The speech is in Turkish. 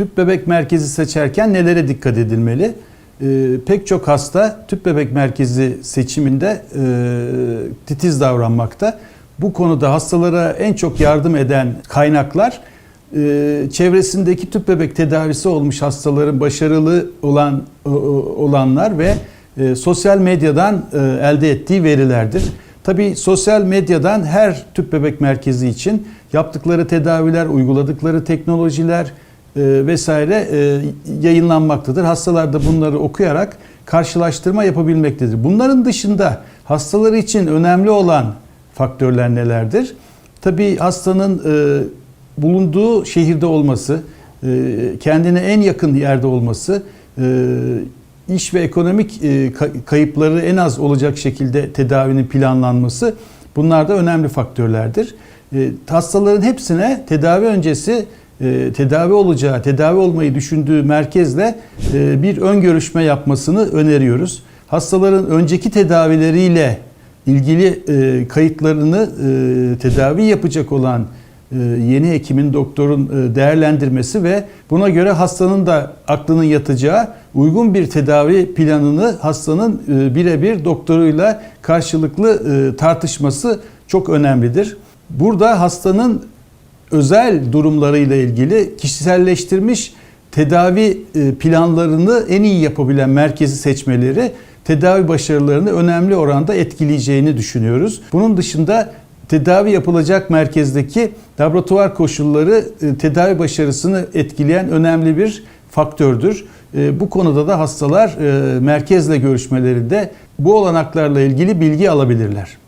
tüp bebek merkezi seçerken nelere dikkat edilmeli? Ee, pek çok hasta tüp bebek merkezi seçiminde e, titiz davranmakta. Bu konuda hastalara en çok yardım eden kaynaklar e, çevresindeki tüp bebek tedavisi olmuş hastaların başarılı olan o- olanlar ve e, sosyal medyadan e, elde ettiği verilerdir. Tabii sosyal medyadan her tüp bebek merkezi için yaptıkları tedaviler, uyguladıkları teknolojiler e, vesaire e, yayınlanmaktadır. Hastalar da bunları okuyarak karşılaştırma yapabilmektedir. Bunların dışında hastaları için önemli olan faktörler nelerdir? Tabii hastanın e, bulunduğu şehirde olması, e, kendine en yakın yerde olması, e, iş ve ekonomik e, ka- kayıpları en az olacak şekilde tedavinin planlanması bunlar da önemli faktörlerdir. E, Hastaların hepsine tedavi öncesi e, tedavi olacağı, tedavi olmayı düşündüğü merkezle e, bir ön görüşme yapmasını öneriyoruz. Hastaların önceki tedavileriyle ilgili e, kayıtlarını tedavi yapacak olan yeni hekimin, doktorun değerlendirmesi ve buna göre hastanın da aklının yatacağı uygun bir tedavi planını hastanın birebir doktoruyla karşılıklı tartışması çok önemlidir. Burada hastanın özel durumlarıyla ilgili kişiselleştirilmiş tedavi e, planlarını en iyi yapabilen merkezi seçmeleri tedavi başarılarını önemli oranda etkileyeceğini düşünüyoruz. Bunun dışında tedavi yapılacak merkezdeki laboratuvar koşulları e, tedavi başarısını etkileyen önemli bir faktördür. E, Bu konuda da hastalar merkezle görüşmelerinde bu olanaklarla ilgili bilgi alabilirler.